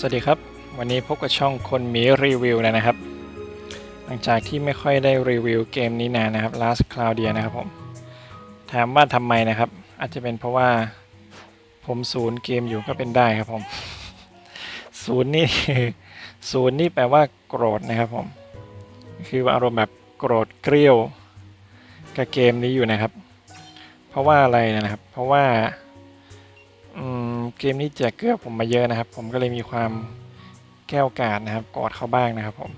สวัสดีครับ วันนี้พบกับช่องคนหมีรีวิวนะครับ หลังจากที่ไม่ค่อยได้รีวิวเกมนี้นานนะครับ Last Cloudia นะครับผม ถามว่าทำไมนะครับ อาจจะเป็นเพราะว่าผมศูนย์เกมอยู่ก็เป็นได้ครับผม ศูนย์นี่ศูนย์นี่แปลว่าโกรธนะครับผม คืออารมณ์แบบโกรธเกรี้ยวกับเกมนี้อยู่นะครับ เพราะว่าอะไรนะครับ เพราะว่า เกมนี้แจกเกลือผมมาเยอะนะครับ ผมก็เลยมีความแก้วกาดนะครับ กอดเขาบ้างนะครับผม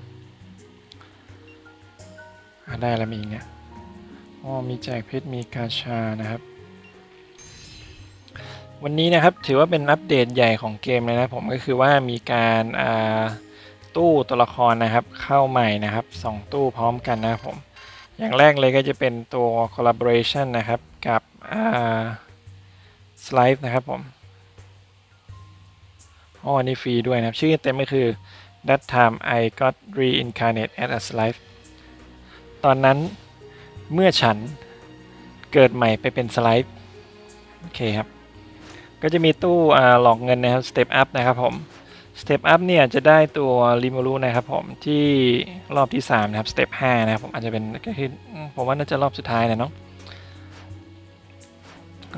อะได้แล้วมีอีกเนี่ยอ๋อมีแจกเพชรมีกาชานะครับ วันนี้นะครับถือว่าเป็นอัปเดตใหญ่ของเกมเลยนะผมก็คือว่ามีการตู้ตัวละครนะครับ เข้าใหม่นะครับสองตู้พร้อมกันนะครับผมอย่างแรกเลยก็จะเป็นตัว collaboration นะครับ กับอ่าสไลด์นะครับผม อ๋ออันนี้ฟรีด้วยนะครับ ชื่อเต็มก็คือ That time I got reincarnate as a slave ตอนนั้นเมื่อฉันเกิดใหม่ไปเป็นสไลด์โอเคครับ ก็จะมีตู้หลอกเงินนะครับ Step Up นะครับผม Step Up เนี่ยจะได้ตัวริมูรุนะครับผมที่รอบที่ 3 นะครับ Step 5 นะครับผมอาจจะเป็นก็คือผมว่าน่าจะรอบสุดท้ายนะเนาะ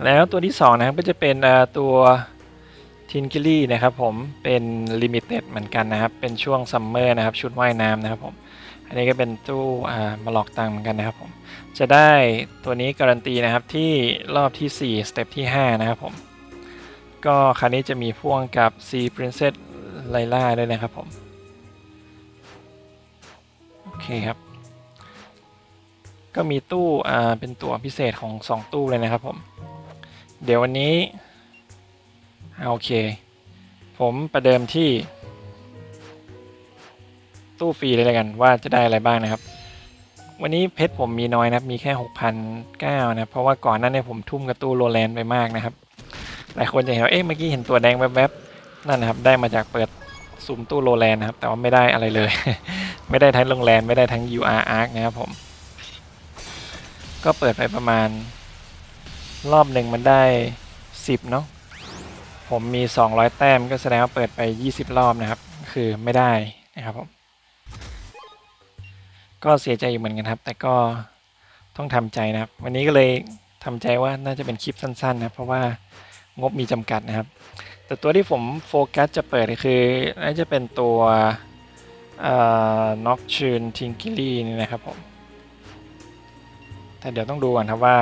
แล้วตัวที่ 2 นะครับก็จะเป็นตัว ทินกิลี่นะครับผมเป็นลิมิเต็ดเหมือนกันนะครับ เป็นช่วงซัมเมอร์นะครับชุดว่ายน้ำนะครับผม อันนี้ก็เป็นตู้อ่ามาหลอกตังเหมือนกันนะครับผม จะได้ตัวนี้การันตีนะครับที่รอบที่ 4 สเต็ปที่ 5 นะครับผม ก็คราวนี้จะมีพ่วงกับ C Princess ไลล่าด้วยนะครับผม โอเคครับ ก็มีตู้อ่าเป็นตัวพิเศษของ 2 ตู้เลยนะครับผม เดี๋ยววันนี้ โอเค ผมประเดิมที่ ตู้ฟรีเลยแล้วกันว่าจะได้อะไรบ้างนะครับ วันนี้เพชรผมมีน้อยนะครับ มีแค่6,009นะเพราะว่าก่อนหนั้นเนี่ยผมทุ่มกับตู้โรแลนด์ไปมากนะครับหลายคนจะเห็นว่าเอ๊ะเมื่อกี้เห็นตัวแดงแวบๆนั่นนะครับ ได้มาจากเปิดสุ่มตู้โรแลนด์นะครับ แต่ว่าไม่ได้อะไรเลย ไม่ได้ทั้งโรงแรมไม่ได้ทั้ง UR Arc นะครับผม ก็เปิดไปประมาณ รอบหนึ่งมันได้ 10 เนาะ ผมมี 200 แต้มก็แสดงว่าเปิดไป 20 รอบนะครับ คือไม่ได้นะครับผมก็เสียใจอยู่เหมือนกันครับ แต่ก็ต้องทำใจนะครับ วันนี้ก็เลยทำใจว่าน่าจะเป็นคลิปสั้น ๆ นะครับเพราะว่างบมีจำกัดนะครับ แต่ตัวที่ผมโฟกัสจะเปิดคือน่าจะเป็นตัวน็อกชูนทิงกิลี่นี่นะครับผมแต่เดี๋ยวต้องดูก่อนครับว่า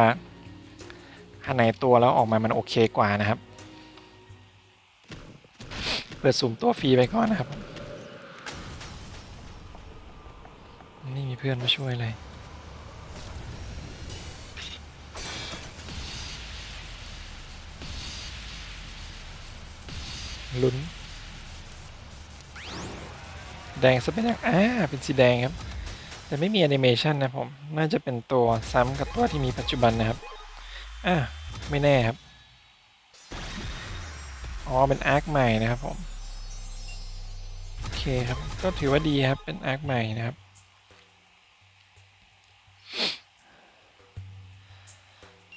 อันไหนตัวแล้วออกมามันโอเคกว่านะครับ เปิดสุ่มตัวฟรีไปก่อนนะครับ นี่มีเพื่อนมาช่วยเลยลุ้น แดงซะเป็นอย่างอ่าเป็นสีแดงครับ แต่ไม่มีแอนิเมชันนะผม น่าจะเป็นตัวซ้ำกับตัวที่มีปัจจุบันนะครับ อ่าไม่แน่ครับ อ๋อ เป็นอาร์คใหม่นะครับผม โอเคครับ ก็ถือว่าดีครับ เป็นอาร์คใหม่นะครับ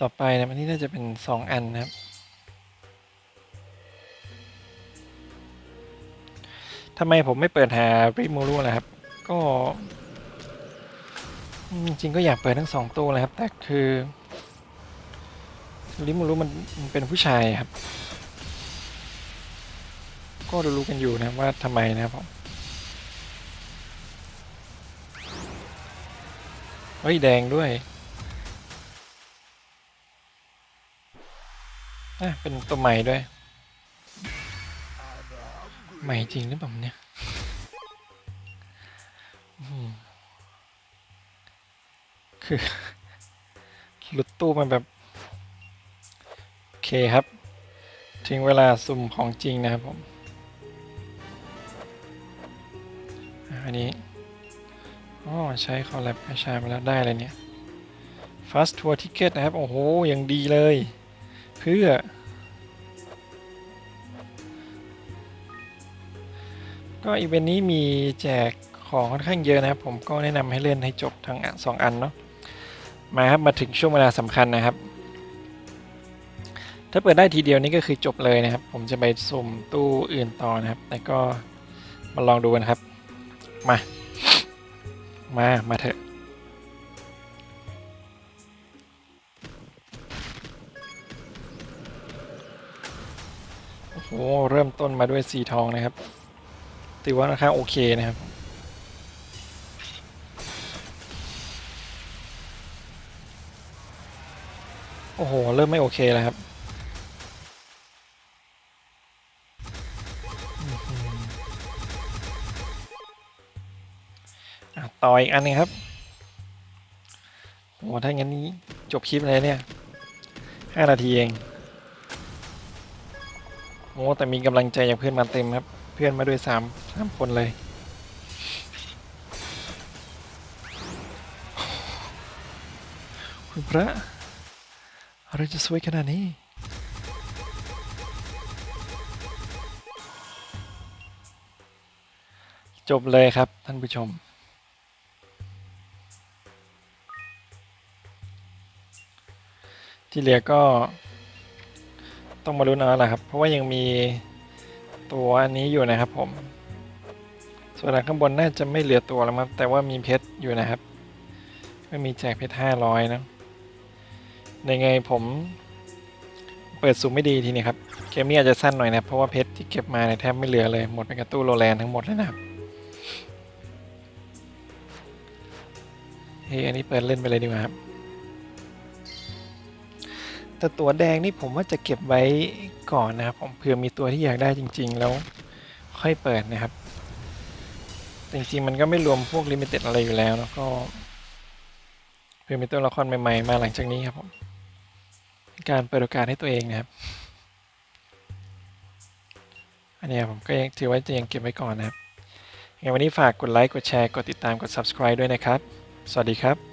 ต่อไปนะอันนี้น่าจะเป็น 2 อันนะครับ ทำไมผมไม่เปิดหาริมูรุล่ะครับ ก็จริงก็อยากเปิดทั้งสองตู้เลยครับ แต่คือริมูรุมันเป็นผู้ชายครับ ก็รู้กันอยู่นะว่าทำไมนะครับผมเฮ้ยแดงด้วยอะเป็นตัวใหม่ด้วย ใหม่จริงหรือเปล่าเนี่ยคือ หลุดตู้มันแบบ โอเคครับ ถึงเวลาสุ่มของจริงนะครับผม อันนี้อ๋อใช้คอลแลบกระชามาแล้วได้เลยเนี่ย Fast Tour Ticket นะครับ โอ้โหยังดีเลย เพื่อ ก็อีเวนต์นี้มีแจกของค่อนข้างเยอะนะครับ ผมก็แนะนำให้เล่นให้จบทั้งสองอันเนาะมาครับ มาถึงช่วงเวลาสำคัญนะครับ ถ้าเปิดได้ทีเดียวนี่ก็คือจบเลยนะครับ ผมจะไปสุ่มตู้อื่นต่อนะครับ แต่ก็มาลองดูกันครับ มา มา มาเถอะ โอ้โห เริ่มต้นมาด้วยสีทองนะครับถือว่าค่อนข้าโอเคนะครับโอ้โห เริ่มไม่โอเคแล้วครับ ต่ออีกอันหนึงครับโอ้ถ้างั้นนี้จบคลิปเลยเนี่ยห้านาทีเองโอ้แต่มีกำลังใจจากเพื่อนมาเต็มครับ เพื่อนมาด้วยสามสามคนเลยคุณพระอะไรจะสวยขนาดนี้จบเลยครับท่านผู้ชม ที่เหลือก็ ต้องมาลุ้นเอาละครับ เพราะว่ายังมีตัวอันนี้อยู่นะครับผม ส่วนอันข้างบนน่าจะไม่เหลือตัวแล้วมั้งแต่ว่ามีเพชรอยู่นะครับ ก็มีแจกเพชรห้าร้อยนะในไงผมเปิดซูมไม่ดีทีนี้ครับ เกมนี้อาจจะสั้นหน่อยนะเพราะว่าเพชรที่เก็บมาเนี่ยแทบไม่เหลือเลยหมดไปกับตู้โรแลนทั้งหมดเลยนะครับเฮ้ยอันนี้เปิดเล่นไปเลยดีกว่าครับ แต่ตัวแดงนี่ผมว่าจะเก็บไว้ก่อนนะครับ ผมเผื่อมีตัวที่อยากได้จริง ๆ แล้วค่อยเปิดนะครับ จริงๆมันก็ไม่รวมพวกลิมิเต็ดอะไรอยู่แล้วแล้วก็เผื่อมีตัวละครใหม่ๆ มาหลังจากนี้ครับผมการเปิดโอกาสให้ตัวเองนะครับ อันนี้ผมก็ยังถือว่าจะยังเก็บไว้ก่อนนะครับยังไงวันนี้ฝากกดไลค์กดแชร์กดติดตามกด subscribe ด้วยนะครับ สวัสดีครับ